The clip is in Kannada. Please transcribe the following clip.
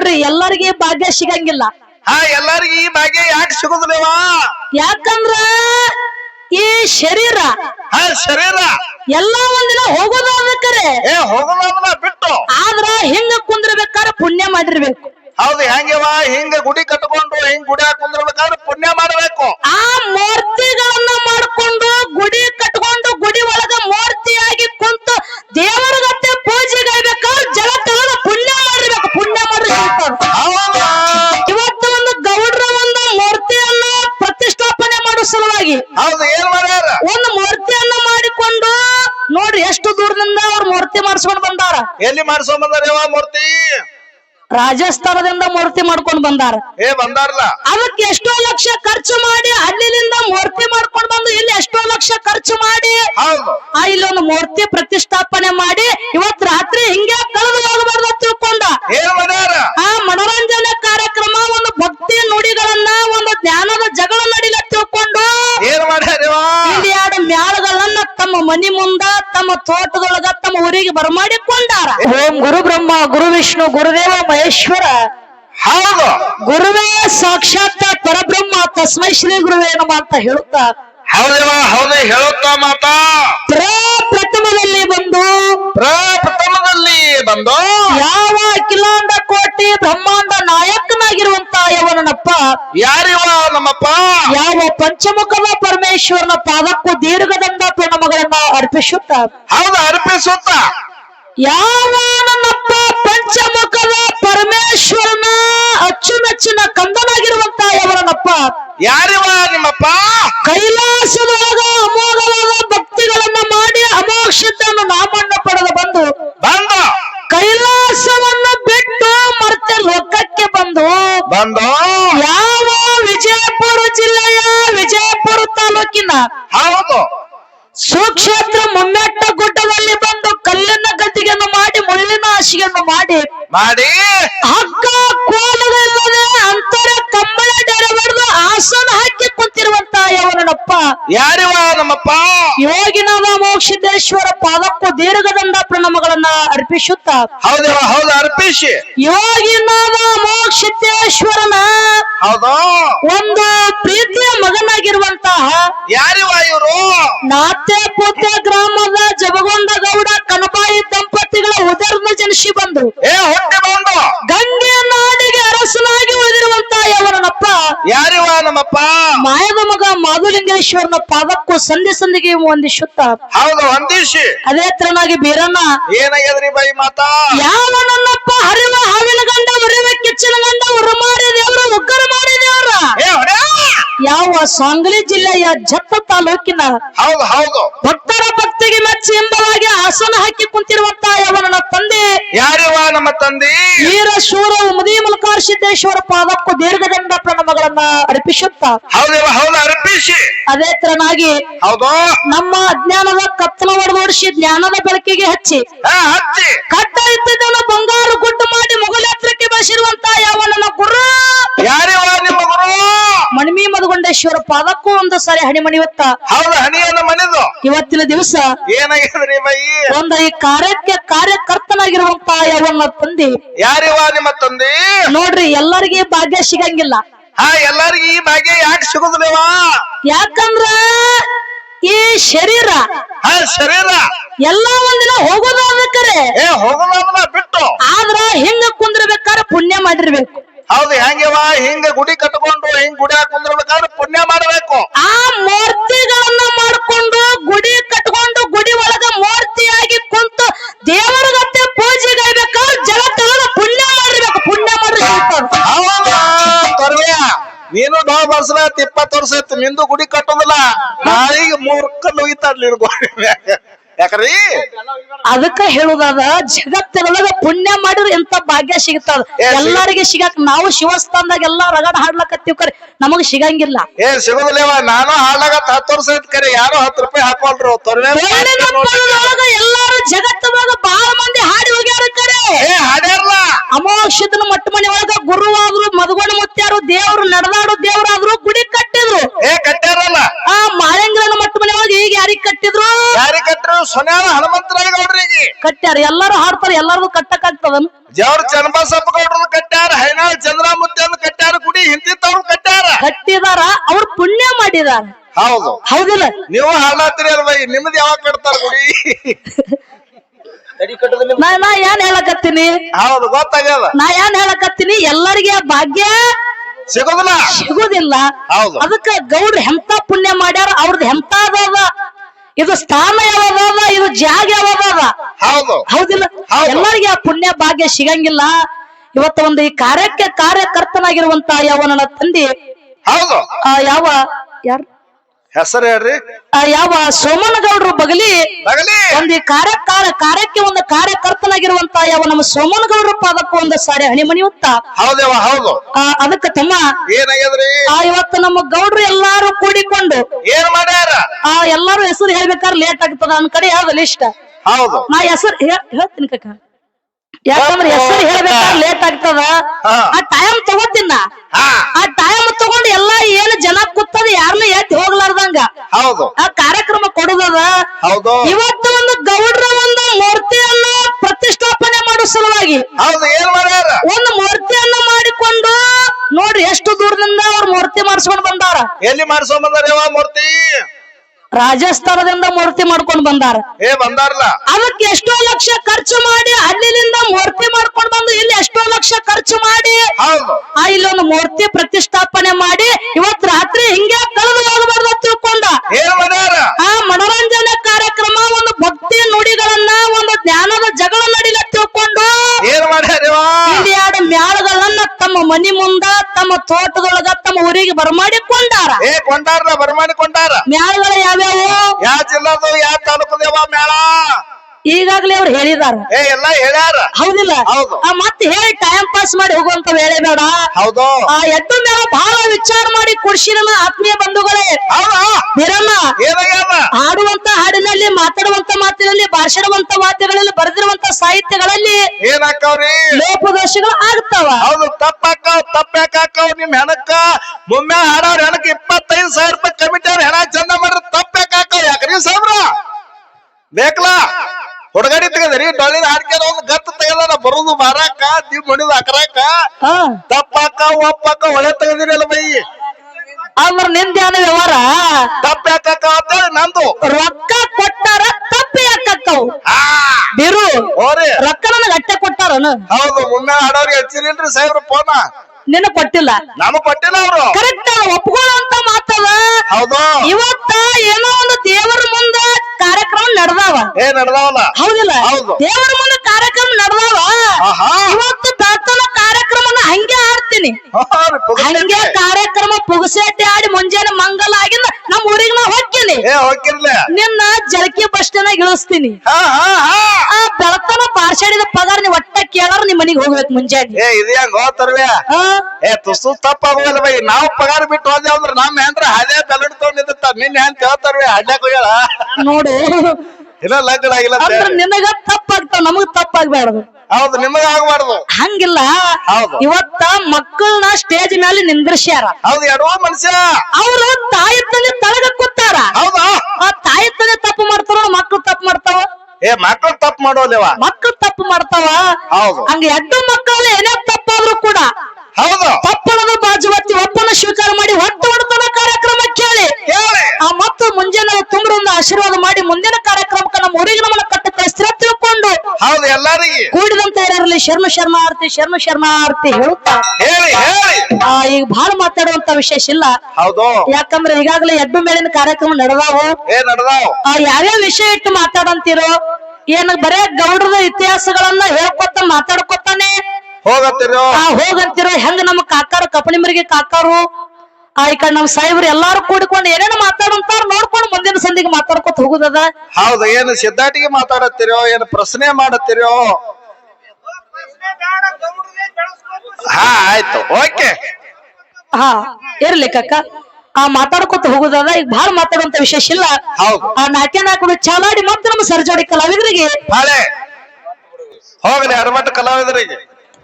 ನೋಡ್ರಿ ಎಲ್ಲರಿಗೆ ಭಾಗ್ಯ ಸಿಗಂಗಿಲ್ಲ. ಹಾ ಎಲ್ಲಾರಿಗೂ ಈ ಭಾಗ್ಯ ಯಾಕೆ ಸಿಗುದಿಲ್ಲವ ಯಾಕಂದ್ರ ಈ ಶರೀರ ಹಾ ಶರೀರ. ಎಲ್ಲ ಒಂದಿನ ಹೋಗೋದ್ರೆ ಏ ಹೋಗೋದನ್ನ ಬಿಟ್ಟು. ಆದ್ರ ಹಿಂಗ ಕುಂದ್ರಬೇಕಾದ್ರೆ ಪುಣ್ಯ ಮಾಡಿರ್ಬೇಕು. ಹೌದು ಹೆಂಗವ ಹಿಂಗ ಗುಡಿ ಕಟ್ಕೊಂಡು ಹಿಂಗ್ ಗುಡಿ ಕುಂದ್ರಬೇಕಾದ್ರೆ ಮಾಡ್ಯಾರ ಒಂದು ಮೂರ್ತಿಯನ್ನ ಮಾಡಿಕೊಂಡು ನೋಡ್ರಿ ಎಷ್ಟು ದೂರದಿಂದ ಅವ್ರ ಮೂರ್ತಿ ಮಾಡಿಸ್ಕೊಂಡು ಬಂದಾರ. ಎಲ್ಲಿ ಮಾಡ್ಸೋಬಂದಾರ ಮೂರ್ತಿ? ರಾಜಸ್ಥಾನದಿಂದ ಮೂರ್ತಿ ಮಾಡ್ಕೊಂಡು ಬಂದಾರ. ಏ ಬಂದಾರಲ್ಲ ಅದಕ್ಕೆ ಎಷ್ಟೋ ಲಕ್ಷ ಖರ್ಚು ಮಾಡಿ ಅಲ್ಲಿಂದ ಮೂರ್ತಿ ಮಾಡ್ಕೊಂಡು ಬಂದು ಇಲ್ಲಿ ಎಷ್ಟೋ ಲಕ್ಷ ಖರ್ಚು ಮಾಡಿ ಆ ಇಲ್ಲೊಂದು ಮೂರ್ತಿ ಪ್ರತಿಷ್ಠಾಪನೆ ಮಾಡಿ ಇವತ್ ರಾತ್ರಿ ಹಿಂಗೆ ಕಳೆದು ಹೋಗಬಾರ್ದು ಅಂತ ತಿಳ್ಕೊಂಡ ಏನ್ ಮಾಡ್ಯಾರ ಆ ಮನೋರಂಜನೆ ಕಾರ್ಯಕ್ರಮ ಒಂದು ಭಕ್ತಿ ನುಡಿಗಳನ್ನ ಒಂದು ಜ್ಞಾನದ ಜಗಳ ನಡಿಲ ತಿಳ್ಕೊಂಡು ಏನ್ ಮಾಡ್ಯಾರವ ಇಲ್ಲಿ ಎರಡು ಮ್ಯಾಳಗಳನ್ನ ತಮ್ಮ ಮನಿ ಮುಂದ ತಮ್ಮ ತೋಟದೊಳಗ ತಮ್ಮ ಊರಿಗೆ ಬರಮಾಡಿಕೊಂಡಾರ. ಓಂ ಗುರು ಬ್ರಹ್ಮ ಗುರು ವಿಷ್ಣು ಗುರುದೇವ ಮಹೇಶ್ವರ ಹೌದು. ಗುರುವೇ ಸಾಕ್ಷಾತ್ ಪರಬ್ರಹ್ಮ ತಸ್ಮೈ ಶ್ರೀ ಗುರುವೇ ನಮ ಅಂತ ಹೇಳುತ್ತಾ. ಹೌದವ ಹೌದು ಹೇಳುತ್ತಾ ಮಾತಾ. ಪ್ರಥಮದಲ್ಲಿ ಬಂದು ಪ್ರಪ್ರಥಮದಲ್ಲಿ ಬಂದು ಯಾವ ಕಿಲಾಂಡ ಕೋಟಿ ಬ್ರಹ್ಮಾಂಡ ಯವನನಪ್ಪ ಯಾರಿವ ನಮ್ಮಪ್ಪ? ಯಾವ ಪಂಚಮುಖದ ಪರಮೇಶ್ವರನ ಪಾದಕ್ಕೂ ದೀರ್ಘದಂಡ ಪ್ರಣಮಗಳನ್ನ ಅರ್ಪಿಸುತ್ತ. ಹೌದು ಅರ್ಪಿಸುತ್ತ? ಯಾವ ನನ್ನಪ್ಪ ಪಂಚಮುಖದ ಪರಮೇಶ್ವರನ ಅಚ್ಚುಮೆಚ್ಚಿನ ಕಂದನಾಗಿರುವಂತ ಯವನನಪ್ಪ? ಯಾರಿವ ನಿಮ್ಮಪ್ಪ? ಕೈಲಾಸದೊಳಗ ಅಮೋಘವಾದ ಭಕ್ತಿಗಳನ್ನ ಮಾಡಿ ಅಮೋಕ್ಷತೆಯನ್ನು ನಾಮಣ್ಣ ಪಡೆದು ಬಂದು ಬಂದು ಬಂದು? ಯಾವ ವಿಜಯಪುರ ಜಿಲ್ಲೆಯ ವಿಜಯಪುರ ತಾಲೂಕಿನ ಹೌದು. ಸುಕ್ಷೇತ್ರ ಮುಮ್ಮೆಟ್ಟ ಗುಡ್ಡದಲ್ಲಿ ಬಂದು ಕಲ್ಲಿನ ಗದ್ದಿಗೆಯನ್ನು ಮಾಡಿ ಮುಳ್ಳಿನ ಹಾಸಿಗೆಯನ್ನು ಮಾಡಿ ಮಾಡಿ. ಹಗ್ಗ ಕೋಲವಿಲ್ಲದೆ ಅಂತರ ಕಂಬಳ ಡೇರೆ ಹೊಡೆದು ಆಸನ ಹಾಕಿ ಕುಂತಿರುವಂತ ಯವನಪ್ಪ ಯಾರಿವ ನಮ್ಮಪ್ಪ? ಯೋಗಿನಾದ ಮೋಕ್ಷಿದ್ದೇಶ್ವರ ಪಾದಕ್ಕೂ ದೀರ್ಘದಂಡ ಪ್ರಣಾಮಗಳನ್ನ ಅರ್ಪಿಸುತ್ತ. ಹೌದವ ಹೌದು ಅರ್ಪಿಸಿ. ಯೋಗಿನಾದ ಮೋಕ್ಷಿದ್ದೇಶ್ವರನ ಹೌದು. ಒಂದು ಪ್ರೀತಿಯ ಮಗನಾಗಿರುವಂತಹ ಯಾರಿವ ಇವರು? ನಾತೆ ಪೋತೆ ಗ್ರಾಮದ ಜಬಗೊಂಡ ಗೌಡ ಕನಬಾಯಿ ದಂಪತಿಗಳ ಉದರ್ನ ಜನಿಸಿ ಬಂದ್ರು. ಏ ಹೊಟ್ಟೆ ಬಂದು. ಮಾಧುಲಿಂಗೇಶ್ವರನ ಪಾದಕ್ಕೂ ಸಂಧಿ ಸಂಧಿಗೆ ವಂದಿಸುತ್ತ ಹೌದು ಹೊಂದಿಸಿ. ಅದೇ ತರನಾಗಿ ಬೀರಣ್ಣ. ಏನಾಗ್ಯದ್ರಿ ಬೈ ಮಾತಾ? ಯಾವ ನನ್ನಪ್ಪ ಹರಿವ ಹಾವಿನ ಗಂಡ ಉರಿವ ಕಿಚ್ಚಿನ ಗಂಡ ಉರುಮಾರಿ ದೇವರ ಉಗ್ಗರ ಮಾಡಿ ದೇವರ? ಯಾವ ಸಾಂಗ್ಲಿ ಜಿಲ್ಲೆಯ ಜಪ್ಪ ತಾಲೂಕಿನ ಹೌದು ಹೌದು. ಭಕ್ತರ ಭಕ್ತಿಗೆ ಮೆಚ್ಚಿ ಎಂಬವಾಗಿ ಆಸನ ಹಾಕಿ ಕುಂತಿರುವಂತ ಯವನ ತಂದೆ. ಯಾರಿವ ನಮ್ಮ ತಂದೆ? ವೀರ ಶೂರ ಮುದಿ ಮುಲ್ಕಾರ ಸಿದ್ದೇಶ್ವರ ಪಾದಕ್ಕೂ ದೀರ್ಘದಂಡ ಪ್ರಣಮಗಳನ್ನ ಅರ್ಪಿಸುತ್ತ. ಹೌದವ ಹೌದು ಅರ್ಪಿಸಿ. ಅದೇ ತರನಾಗಿ ಹೌದು. ನಮ್ಮ ಅಜ್ಞಾನದ ಕತ್ತಲ ಒಡೆದೋಡಿಸಿ ಜ್ಞಾನದ ಬೆಳಕಿಗೆ ಹಚ್ಚಿ. ಆ, ಇದ್ದದನ್ನು ಬಂಗಾರ ಗುಡ್ಡು ಮಾಡಿ ಮುಗಲೆತ್ರಕ್ಕೆ ಬಸಿರುವಂತ ಯಾವನ ಗುರು. ಯಾರಿವ ನಿಮ್ಮ ಗುರು? ಮಣಿಮಿ ಮಧುಗೊಂಡೇಶ್ವರ ಪಾದಕ್ಕೂ ಒಂದು ಸಾರಿ ಹಣಿಮಣಿವತ್ತ ಹೌದು ಹನಿಯನ್ನ ಮನಿದು ಇವತ್ತಿನ ದಿವಸ ಬೈ ಒಂದು ಈ ಕಾರ್ಯಕ್ಕೆ ಕಾರ್ಯಕರ್ತನಾಗಿರುವಂತ ಯಾವನ್ನ ತಂದಿ. ಯಾರಿವ ನಿಮ್ಮ ತಂದಿ? ನೋಡ್ರಿ ಎಲ್ಲರಿಗೆ ಭಾಗ್ಯ ಸಿಗಂಗಿಲ್ಲ. ಹಾ ಎಲ್ಲರಿಗೂ ಈ ಭಾಗ್ಯ ಯಾಕೆ ಸಿಗುದಿಲ್ಲವ ಯಾಕಂದ್ರ ಈ ಶರೀರ ಹಾ ಶರೀರ. ಎಲ್ಲ ಒಂದಿನ ಹೋಗೋದಾದ್ರೆ ಏ ಹೋಗೋದನ್ನ ಬಿಟ್ಟು. ಆದ್ರ ಹಿಂಗ ಕುಂದ್ರಬೇಕಾದ್ರೆ ಪುಣ್ಯ ಮಾಡಿರ್ಬೇಕು. ಹೌದು ಹೆಂಗವ ಹಿಂಗ ಗುಡಿ ಕಟ್ಕೊಂಡು ಹಿಂಗ್ ಗುಡಿ ಕುಂದ್ರಬೇಕಾದ್ರೆ ಪುಣ್ಯ ಮಾಡಬೇಕು. ಆ ಮೂರ್ತಿಗಳನ್ನ ಮಾಡ್ಕೊಂಡು ಗುಡಿ ಕಟ್ಕೊಂಡು ಗುಡಿ ಒಳಗ ಮೂರ್ತಿಯಾಗಿ ಕುಂತು ದೇವರ ಮತ್ತೆ ಪೂಜೆಗೈಬೇಕಾದ್ರೆ ಜಲ ತಗೊಂಡು ಪುಣ್ಯ ಮಾಡಿರ್ಬೇಕು. ಪುಣ್ಯ ಮಾಡಿ ತೊರವೆಯ ನೀನು ನಾವು ಬರ್ಸಲ ಇಪ್ಪತ್ತು ವರ್ಷ ಆಯ್ತು ನಿಂದು ಗುಡಿ ಕಟ್ಟೋದಿಲ್ಲ. ನಾಳೆಗೆ ಮೂರ್ ಕಲ್ಲು ಹೋಗಿತ್ತಾರ್ಲಿ ಯಾಕ್ರಿ? ಅದಕ್ಕ ಹೇಳುದಾದ ಜಗತ್ತಿನೊಳಗ ಪುಣ್ಯ ಮಾಡಿದ್ರೆ ಎಂತ ಭಾಗ್ಯ ಸಿಗ್ತದ ಏ, ಸಿಗ- ಎಲ್ಲರಿಗೆ ಸಿಗಕ್ ನಾವು ಶಿವಸ್ಥಾನದಾಗ ಎಲ್ಲಾ ರಗಡ ಹಾಡ್ಲಕತ್ತೀವಿ ಕರೆ ನಮಗ್ ಸಿಗಂಗಿಲ್ಲ. ಏ ಸಿಗೋದಿಲ್ಲವ ನಾನು ಹಾಡಾಗ ಹತ್ತು ವರ್ಷ ಕರಿ ಕರೆ ಯಾರು ಹತ್ತು ರೂಪಾಯಿ ಹಾಕೊಳ್ರು ಪದದೊಳಗ ಎಲ್ಲಾರು ಜಗತ್ತಿನೊಳಗ ಬಹಳ ಮಂದಿ ಹಾಡಿ ಹೋಗ್ಯಾರ ಕರೆ. ಏ ಹಾಡ್ಯಾರಲ್ಲ ಅಮೋಕ್ಷದನ ಮಟ್ಟ ಮನೆ ಒಳಗ ಗುರುವಾದ್ರು ಮದಗೊಂಡ ಮುತ್ಯಾರು ದೇವ್ರು ನಡೆದಾಡು ದೇವ್ರಾದ್ರು ಗುಡಿ ಕಟ್ಟಿದ್ರು. ಏ ಕಟ್ಟ್ಯಾರಲ್ಲ? ಆ ಮಾಳಿಂಗ್ರನ ಮಟ್ಟ ಮನೆ ಒಳಗ ಈಗ ಯಾರಿಗ್ ಕಟ್ಟಿದ್ರು? ಕಟ್ಟರು ಸೊನ್ಯಾನ ಹನುಮಂತರಾಯ ಗೌಡ್ರಿಗೆ ಕಟ್ಟ್ಯಾರ ಎಲ್ಲಾರು ಹಾಡ್ತಾರ ಎಲ್ಲಾರ್ದು ಕಟ್ಟಕ್ ಆಗ್ತದನ್ ಜವರ್ ಚನ್ನಬಸಪ್ಪ ಗೌಡ್ರದ್ದು ಕಟ್ಟ್ಯಾರ ಹೈನಾಳ್ ಚಂದ್ರಾಮೂರ್ತಿ ಅವ್ರದ್ದು ಕಟ್ಟ್ಯಾರ ಗುಡಿ ಹಿಂದಿತ್ತವ್ರು ಕಟ್ಟ್ಯಾರ. ಕಟ್ಟಿದಾರ ಅವ್ರು ಪುಣ್ಯ ಮಾಡಿದಾರ. ಹೌದು. ಹೌದಿಲ್ಲ? ನೀವು ಹಾಡಾತ್ರಿ ಅಲ್ವ ನಿಮ್ದು ಯಾವಾಗ ಕಟ್ತಾರ ಗುಡಿ? ನಾ ನಾ ಏನ್ ಹೇಳಕತ್ತೀನಿ? ಹೌದು ಗೊತ್ತಾಗ್ಯದ. ನಾ ಏನ್ ಹೇಳಕತ್ತೀನಿ? ಎಲ್ಲರಿಗೆ ಭಾಗ್ಯ ಸಿಗೋದಿಲ್ಲ. ಸಿಗೋದಿಲ್ಲ. ಹೌದು. ಅದಕ್ಕ ಗೌಡ್ರು ಎಂತ ಪುಣ್ಯ ಮಾಡ್ಯಾರ ಅವ್ರದ್ದು ಎಂತಾದ ಇದು ಸ್ಥಾನ ಯಾವ ಇದು ಜಾಗ ಯಾವ ಹೌದು. ಹೌದಿಲ್ಲ? ಹೌದು. ಎಲ್ಲರಿಗೆ ಆ ಪುಣ್ಯ ಭಾಗ್ಯ ಸಿಗಂಗಿಲ್ಲ. ಇವತ್ತ ಒಂದು ಈ ಕಾರ್ಯಕ್ಕೆ ಕಾರ್ಯಕರ್ತನಾಗಿರುವಂತ ಯಾವ ನನ್ನ ತಂದೆ ಹೌದು. ಆ ಯಾವ ಯಾರು? ಹೆಸರು ಹೇಳ್ರಿ. ಯಾವ ಸೋಮನಗೌಡರು ಗೌಡ್ರು ಬಗಲಿ. ಒಂದು ಈ ಕಾರ್ಯ ಕಾರ್ಯ- ಕಾರ್ಯಕ್ಕೆ ಒಂದು ಕಾರ್ಯಕರ್ತನಾಗಿರುವಂತ ಯಾವ ನಮ್ಮ ಸೋಮಣ್ಣ ಗೌಡ್ರ ಪಾದಕ್ಕೆ ಒಂದು ಸಾರಿ ಹಣಿಮಣಿಯುತ್ತ ಹೌದೇವ ಹೌದು. ಅದಕ್ಕೆ ತಮ್ಮ ಏನಾಗ್ಯದ್ರಿ? ಆ ಇವತ್ತು ನಮ್ಮ ಗೌಡ್ರು ಎಲ್ಲಾರು ಕೂಡಿಕೊಂಡು ಏನ್ ಮಾಡ್ಯಾರ? ಆ ಎಲ್ಲಾರು ಹೆಸರು ಹೇಳ್ಬೇಕಾದ್ರೆ ಲೇಟ್ ಆಗ್ತದ. ನನ್ ಕಡೆ ಯಾವ್ದು ಲಿಸ್ಟ್ ಹೌದು. ನಾ ಹೆಸರು ಹೇಳ್ತೀನಿ ಕಕ್ಕ ಯಾಕಂದ್ರೆ ಹೆಸರು ಹೇಳ್ಬೇಕಾದ್ರೆ ಲೇಟ್ ಆಗ್ತದ. ಆ ಟೈಮ್ ತಗೋತೀನಿ ಆ ಟೈಮ್ ತಗೊಂಡು ಎಲ್ಲಾ ಏನು ಜನ ಕೂತದ ಯಾರನ್ನ ಎತ್ತಿ ಹೋಗ್ಲಾರ್ದಂಗ. ಹೌದು. ಆ ಕಾರ್ಯಕ್ರಮ ಕೊಡುದದ. ಹೌದು. ಇವತ್ತು ಒಂದು ಗೌಡ್ರ ಒಂದು ಮೂರ್ತಿಯನ್ನ ಪ್ರತಿಷ್ಠಾಪನೆ ಮಾಡೋ ಸಲುವಾಗಿ ಹೌದು ಏನ್ ಮಾಡ್ಯಾರ? ಒಂದು ಮೂರ್ತಿಯನ್ನ ಮಾಡಿಕೊಂಡು ನೋಡ್ರಿ ಎಷ್ಟು ದೂರದಿಂದ ಅವ್ರ ಮೂರ್ತಿ ಮಾಡಿಸ್ಕೊಂಡ್ ಬಂದಾರ. ಎಲ್ಲಿ ಮಾಡಿಸ್ಕೊಂಡ್ ಬಂದಾರ ಯಾವ ಮೂರ್ತಿ? ರಾಜಸ್ಥಾನದಿಂದ ಮೂರ್ತಿ ಮಾಡ್ಕೊಂಡ್ ಬಂದಾರ. ಏ ಬಂದಾರಲ್ಲ ಅದಕ್ಕೆ ಎಷ್ಟೋ ಲಕ್ಷ ಖರ್ಚು ಮಾಡಿ ಅಲ್ಲಿಂದ ಮೂರ್ತಿ ಮಾಡ್ಕೊಂಡ್ ಬಂದು ಇಲ್ಲಿ ಎಷ್ಟೋ ಲಕ್ಷ ಖರ್ಚು ಮಾಡಿ ಆ ಇಲ್ಲೊಂದು ಮೂರ್ತಿ ಪ್ರತಿಷ್ಠಾಪನೆ ಮಾಡಿ ಇವತ್ ರಾತ್ರಿ ಹಿಂಗೆ ಕಳೆದು ಹೋಗಬಾರ್ದು ತಿಳ್ಕೊಂಡ. ಆ ಮನೋರಂಜನೆ ಕಾರ್ಯಕ್ರಮ ಒಂದು ಭಕ್ತಿ ನುಡಿಗಳನ್ನ ಒಂದು ಜ್ಞಾನದ ಜಗಳ ತಿಳ್ಕೊಂಡು ಏನ್ ಮಾಡ್ಯಾರ ಇವ ಇಲ್ಲಿ ಎರಡು ಮ್ಯಾಳಗಳನ್ನ ತಮ್ಮ ಮನಿ ಮುಂದ ತಮ್ಮ ತೋಟದೊಳಗ ತಮ್ಮ ಊರಿಗೆ ಬರಮಾಡಿಕೊಂಡಾರ. ಏ ಕೊಂಡಾರ ಬರಮಾಡಿ ಕೊಂಡಾರ ಮ್ಯಾಳಗಳು ಯಾವ್ಯಾವು? ಯಾವ ಜಿಲ್ಲಾದು ಯಾವ ತಾಲೂಕದೇವ ಮೇಳ ಈಗಾಗ್ಲೇ ಅವ್ರು ಹೇಳಿದಾರ. ಏ ಎಲ್ಲ ಹೇಳ್ಯಾರ. ಹೌದಿಲ್ಲ? ಹೌದು. ಆ ಮತ್ತೆ ಹೇಳಿ ಟೈಮ್ ಪಾಸ್ ಮಾಡಿ ಹೋಗುವಂತ ವೇಳೆ ಬೇಡ. ಹೌದು. ಆ ಎದ್ದು ಮೇಲೆ ಬಹಳ ವಿಚಾರ ಮಾಡಿ ಕುರ್ಸಿ ನನ್ನ ಆತ್ಮೀಯ ಬಂಧುಗಳೇ. ಹೌದಾ. ಆಡುವಂತ ಏನಾಗ್ಯಾದ ಹಾಡುವಂತ ಹಾಡಿನಲ್ಲಿ ಮಾತಾಡುವಂತ ಮಾತಿನಲ್ಲಿ ಭಾಷಣವಂತ ಮಾತುಗಳಲ್ಲಿ ಬರೆದಿರುವಂತ ಸಾಹಿತ್ಯಗಳಲ್ಲಿ ಏನಾಕವ್ರಿ ಲೋಪದೋಷಗಳು ಆಗ್ತಾವ. ಹೌದು ತಪ್ಪಾಕವ್ ತಪ್ಪ್ಯಾಕ ಹಾಕವ್ ನಿಮ್ ಹೆಣಕ್ಕ. ಮುಮ್ಮೆ ಹಾಡವ್ರ ಹೆಣಕ್ ಇಪ್ಪತ್ತೈದು ಸಾವಿರ ರೂಪಾಯಿ ಕಮಿಟಿ ಅವ್ರ ಹೆಣ ಚಂದ ಮಾಡ್ರಿ ತಪ್ಪ್ಯಾಕ ಹಾಕವ್ ಯಾಕ್ರಿ ಸಾಬ್ರ ಬೇಕಲ್ಲ ಹುಡುಗಡಿ ತೆಗದ್ರಿ ಡೊಳ್ಳಿನ ಹಾಡ್ಕೊಂಡು ಒಂದು ಗತ್ತು ತೆಗದ ಬರುದು ಮಾರಾಕ ನೀವ್ ಮಣಿದ ಹಾಕರಾಕ ಹಾ. ತಪ್ಪಾಕ ಒಪ್ಪಾಕ ಒಳ್ಳೆ ತೆಗದಿರಲ್ಲ ಬೈ. ಅಂದ್ರ ನಿಂದ್ಯಾನ ವ್ಯವಹಾರ? ತಪ್ಪಾಕ ಅಂತ ನಂದು. ರೊಕ್ಕ ಕೊಟ್ಟಾರ ತಪ್ಪಿ ಯಾಕಕ್ಕವು? ಆ ಬಿರು ಹೋರಿ ರೊಕ್ಕ ನನಗ ಅಟ್ಟೆ ಕೊಟ್ಟಾರನ? ಹೌದು ಮುನ್ನ ಹಾಡವ್ರಿಗೆ ಹಚ್ಚಿರಿಲ್ರಿ ಸಾಹೇಬ್ರ ಫೋನ. ನಿನ್ನ ಕೊಟ್ಟಿಲ್ಲ. ನಮಗ್ ಕೊಟ್ಟಿಲ್ಲ ಅವ್ರು. ಕರೆಕ್ಟ್ ಒಪ್ಕೊಳ್ಳುವಂತ ಮಾತದ? ಹೌದು. ಇವತ್ತ ಏನೋ ಒಂದು ದೇವರ ಕಾರ್ಯಕ್ರಮ ನಡೆದಾವ. ಏ ನಡ್ದಾವಲ್ಲ? ಹೌದಿಲ್ಲ? ಹೌದು. ದೇವರ ಮುಂದೆ ಕಾರ್ಯಕ್ರಮ ನಡೆದಾವ. ಆಹಾ. ಇವತ್ತು ಬೆಳತನ ಕಾರ್ಯಕ್ರಮನ ಹಂಗೆ ಆಡ್ತೀನಿ ಹಂಗೆ. ಕಾರ್ಯಕ್ರಮ ಪುಗಸೇಟಿ ಆಡಿ ಮುಂಜಾನೆ ಮಂಗಲ ಆಗಿಂದ ನಮ್ಮ ಊರಿಗೆ ನಾ ಹೋಗ್ತೀನಿ. ಏ ಹೋಗಿರ್ಲಿ ನಿನ್ನ ಜಳಕಿ ಬಸ್ ಸ್ಟ್ಯಾಂಡ್ ಇಳಿಸ್ತೀನಿ. ಹಾ ಹಾ ಹಾ. ಆ ಬೆಳತನ ಪಾರ್ಸಾಡಿದ ಪಗಾರ ನೀ ಒಟ್ಟ ಕೇಳಾರ ನಿಮ್ ಮನಿಗ್ ಹೋಗ್ಬೇಕು ಮುಂಜಾನೆ. ಏ ಇದು ಹೆಂಗ್ ಹೋತರ್ವೆ ಏ ತುಸು ತಪ್ಪಾಗೋಲ್ಲ ಬೈ ನಾವ್ ಪಗಾರ ಬಿಟ್ಟು ಹೋದೇವ್ ಅಂದ್ರ ನಮ್ ಹೆಂಡ್ರ ಹದೇ ಬೆಲಡ್ ತಗೊಂಡಿದ್ದ ನಿನ್ನ ಹೆಂಗ್ ಹೇಳ್ತಾರ್ವೆ ಹಡ್ಯಾಕ ಹೋಗ್ಯಾಳ. ನೋಡು. ಇಲ್ಲ ಲಗ್ನ ಆಗಿಲ್ಲ ಅಂತ ಅಂದ್ರ ಹೇಳಿ. ನಿನಗ ತಪ್ಪಾಗ್ತಾವ ನಮಗ್ ತಪ್ಪಾಗ್ಬಾರ್ದು ಹೌದು ನಿಮಗ ಆಗ್ಬಾರ್ದು. ಹಂಗಿಲ್ಲ. ಹೌದು. ಇವತ್ತ ಮಕ್ಕಳನ್ನ ಸ್ಟೇಜ್ ಮೇಲೆ ನಿಂದ್ರಿಸ್ಯಾರ. ಹೌದು ಎಡವ ಮನುಷ್ಯ. ಅವ್ರು ತಾಯಿ ತಂದೆ ತಳಗ ಕೂತಾರ. ಹೌದಾ? ಆ ತಾಯಿ ತಂದೆ ತಪ್ಪು ಮಾಡ್ತಾರ. ಏ ಮಕ್ಕಳು ತಪ್ಪು ಮಾಡೋದೇವ. ಮಕ್ಕಳು ತಪ್ಪು ಮಾಡ್ತಾವ? ಹೌದು. ಹಂಗ ಎಡ್ಡು ಮಕ್ಕಳು ಏನೇ ತಪ್ಪಾದ್ರೂ ಕೂಡ ಹೌದು. ತಪ್ಪಳದ ಬಾಜುವತ್ತಿ ಒಪ್ಪನ ಸ್ವೀಕಾರ ಮಾಡಿ ಹೊಟ್ಟು ಹೊಡೆತನ ಕಾರ್ಯಕ್ರಮ ಕೇಳಿ ಕೇಳಿ ಆ ಮತ್ತು ಮುಂಜಾನೆ ತುಂಬ್ರೊಂದು ಆಶೀರ್ವಾದ ಮಾಡಿ ಮುಂದಿನ ಕಾರ್ಯಕ್ರಮಕ್ಕೆ ನಮ್ಮ ಊರಿಗೆ ನಮ್ಮನ್ನ ಕಟ್ಟ ಕಳಿಸ್ತಿರ ತಿಳ್ಕೊಂಡು ಹೌದು ಎಲ್ಲಾರಿಗೆ ಯಾರಲ್ಲಿ ಶರ್ಮ ಆರ್ತಿ ಶರ್ಮ ಶರ್ಮಾರ್ತಿ ಹೇಳುತ್ತಾ ಹೇಳಿ ಹೇಳಿ. ಆ ಈಗ ಬಹಳ ಮಾತಾಡುವಂತ ವಿಶೇಷ ಇಲ್ಲ. ಹೌದು. ಯಾಕಂದ್ರೆ ಈಗಾಗಲೇ ಎಡ್ಡು ಮೇಲಿನ ಕಾರ್ಯಕ್ರಮ ನಡೆದಾವು. ಏ ನಡ್ದಾವ್. ಆ ಯಾವ್ಯಾವ ವಿಷಯ ಇಟ್ಟು ಮಾತಾಡಂತೀರೋ ಏನ ಬರೇ ಗೌಡ್ರದ ಇತಿಹಾಸಗಳನ್ನ ಹೇಳ್ಕೊತ ಮಾತಾಡ್ಕೊತಾನೆ. ಹೋಗತ್ತಿರೋ ಆ ಹೋಗಂತಿರೋ ಹೆಂಗ ನಮ್ಮ ಕಾಕಾರ ಕಪಣಿಮರಿಗೆ ಕಾಕಾರು ಆ ಈ ಕಡೆ ನಮ್ ಸಾಹೇಬ್ರು ಎಲ್ಲಾರು ಕೂಡಿಕೊಂಡು ಏನೇನು ಮಾತಾಡಂತಾರ ನೋಡ್ಕೊಂಡು ಮುಂದಿನ ಸಂದಿಗೆ ಮಾತಾಡ್ಕೊತ ಹೋಗುದದ. ಹೌದು ಏನು ಸಿದ್ಧಾಟಿಗೆ ಮಾತಾಡತ್ತಿರೋ ಏನು ಪ್ರಶ್ನೆ ಮಾಡತ್ತೀರೋ ಹಾ ಆಯ್ತು. ಓಕೆ ಹಾ ಇರ್ಲಿ ಕಕ್ಕ ಆ ಮಾತಾಡ್ಕೊತ ಹೋಗುದಾದ ಈಗ ಬಹಳ ಮಾತಾಡುವಂತ ವಿಶೇಷ ಇಲ್ಲ. ಹೌದು. ಆ ನಾಟ್ಯ ನಾಕೊಂಡು ಚಾಲಾಡಿ ಮತ್ತೆ ನಮ್ಮ ಸರ್ಜಾಡಿ ಕಲಾವಿದರಿಗೆ. ಹೋಗಲಿ ಅರಮಠ ಕಲಾವಿದರಿಗೆ.